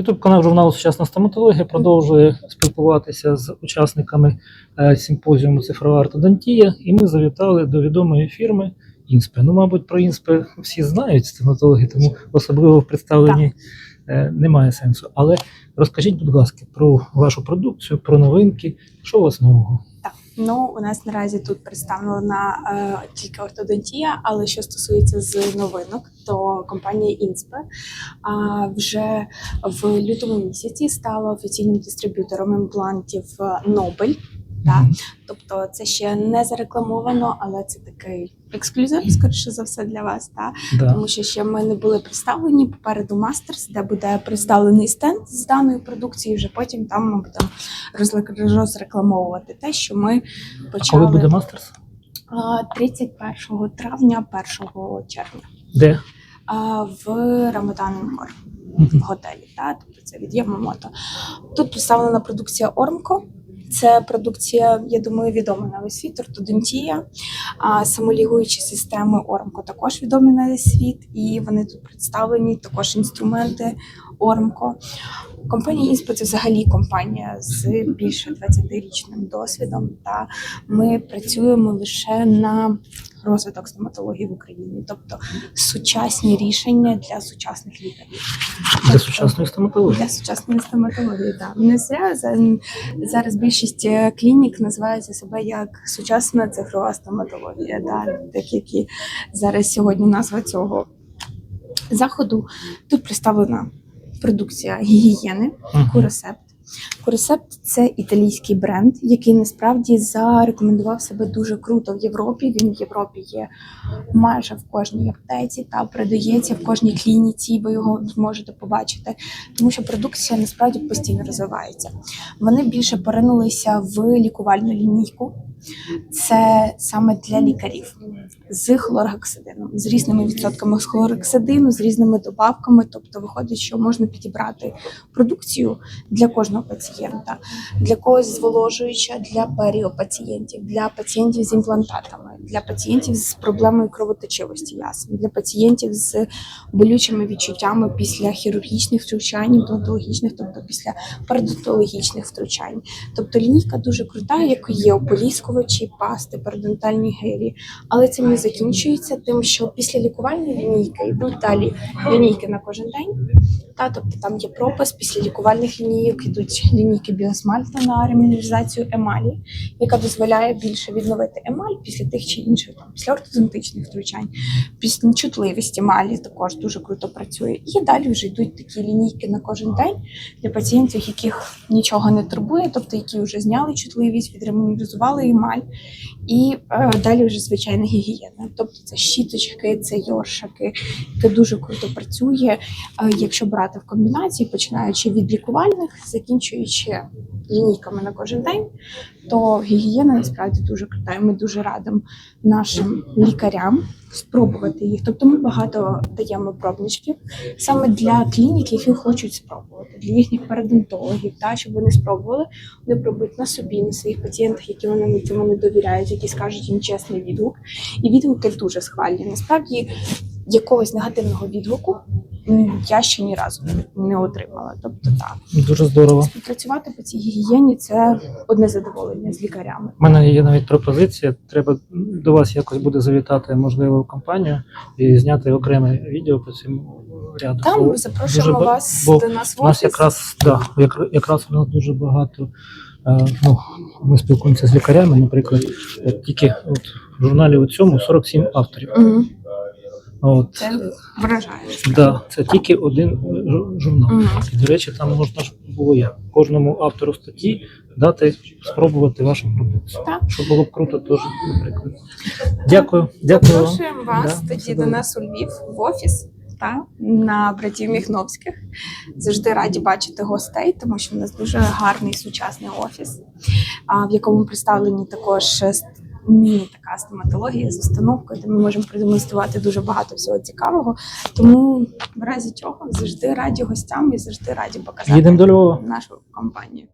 Ютуб канал журналу Сучасна стоматологія продовжує спілкуватися з учасниками е, симпозіуму Цифрова ортодонтія, і ми завітали до відомої фірми Інспе. Ну, мабуть, про Інспе всі знають стоматологи, тому особливо в представленні е, немає сенсу. Але розкажіть, будь ласка, про вашу продукцію, про новинки, що у вас нового? Ну, у нас наразі тут представлена е, тільки ортодонтія, але що стосується з новинок, то компанія Інспе вже в лютому місяці стала офіційним дистриб'ютором імплантів Нобель. Так, тобто це ще не зарекламовано, але це такий ексклюзив, скоріше за все, для вас. Так? Да. Тому що ще ми не були представлені попереду Мастерс, де буде представлений стенд з даної продукції. Вже потім там ми будемо розрекламовувати те, що ми А почали коли буде мастерс? 31 травня, 1 червня Де? в Рамадан Інкор в готелі. Та? Тобто це від Ямамото. Тут представлена продукція Ормко. Це продукція, я думаю, відома на весь світ, ортодонтія. Самолігуючі системи Ормко також відомі на весь світ, і вони тут представлені, також інструменти Ормко. Компанія Іспо це взагалі компанія з більше 20-річним досвідом. Та ми працюємо лише на розвиток стоматології в Україні, тобто сучасні рішення для сучасних лікарів. Для сучасної стоматології. Для сучасної стоматології, так. Не зря зараз більшість е, клінік називаються себе як сучасна цифрова стоматологія, да, так які зараз сьогодні назва цього заходу. Тут представлена продукція гігієни. Куросепт. Куросепт це італійський бренд, який насправді зарекомендував себе дуже круто в Європі. Він в Європі є майже в кожній аптеці та продається в кожній клініці. Ви його зможете побачити, тому що продукція насправді постійно розвивається. Вони більше поринулися в лікувальну лінійку. Це саме для лікарів з хлоргексидином, з різними відсотками з хлоргексидину, з різними добавками. Тобто виходить, що можна підібрати продукцію для кожного пацієнта, для когось зволожуюча для періопацієнтів, для пацієнтів з імплантатами, для пацієнтів з проблемою кровоточивості ясен, для пацієнтів з болючими відчуттями після хірургічних втручань, імплантологічних, тобто після парадонтологічних втручань. Тобто лінійка дуже крута, як є ополіскувачі, пасти, парадонтальні гелі. Але це не закінчується тим, що після лікувальної лінійки йдуть далі лінійки на кожен день. Та, тобто там є пропис після лікувальних лінійок, йдуть лінійки біосмальту на реміналізацію емалі, яка дозволяє більше відновити емаль після тих чи інших там, після ортодонтичних втручань. Після чутливість емалі також дуже круто працює. І далі вже йдуть такі лінійки на кожен день для пацієнтів, яких нічого не турбує, тобто які вже зняли чутливість, відреміналізували емаль. І е, далі вже звичайна гігієна. Тобто це щіточки, це йоршики, це дуже круто працює. Е, якщо брати в комбінації, починаючи від лікувальних, закінчуючи лінійками на кожен день, то гігієна насправді дуже крута. Ми дуже радимо нашим лікарям спробувати їх. Тобто ми багато даємо пробничків саме для клінік, які хочуть спробувати, для їхніх парадонтологів, та щоб вони спробували, вони пробують на собі, на своїх пацієнтах, які вони цьому не довіряють, які скажуть їм чесний відгук. І відгуки дуже схвальні. Насправді якогось негативного відгуку я ще ні разу не отримала. Тобто, так Дуже здорово. співпрацювати по цій гігієні це одне задоволення з лікарями. У мене є навіть пропозиція. Треба до вас якось буде завітати, можливо, в компанію і зняти окреме відео по цьому ряду. Там Бо запрошуємо дуже вас бо до нас в У нас якраз да, якраз у нас дуже багато. Е, ну, ми спілкуємося з лікарями, наприклад, от тільки от в журналі у цьому 47 авторів. Мгм. От, Це вражає. да, це тільки один е, жу- журнал. Мгм. І, до речі, там можна ж було як кожному автору статті дати спробувати вашу продукцію. Так. Що було б круто теж, наприклад. Дякую. Дякую. Запрошуємо вас Да, тоді до нас у Львів в офіс. Та на братів Міхновських завжди раді бачити гостей, тому що в нас дуже гарний сучасний офіс, в якому представлені також ст- міні така стоматологія з установкою, де ми можемо продемонструвати дуже багато всього цікавого. Тому в разі чого завжди раді гостям і завжди раді показати Їдемо до Львова. нашу компанію.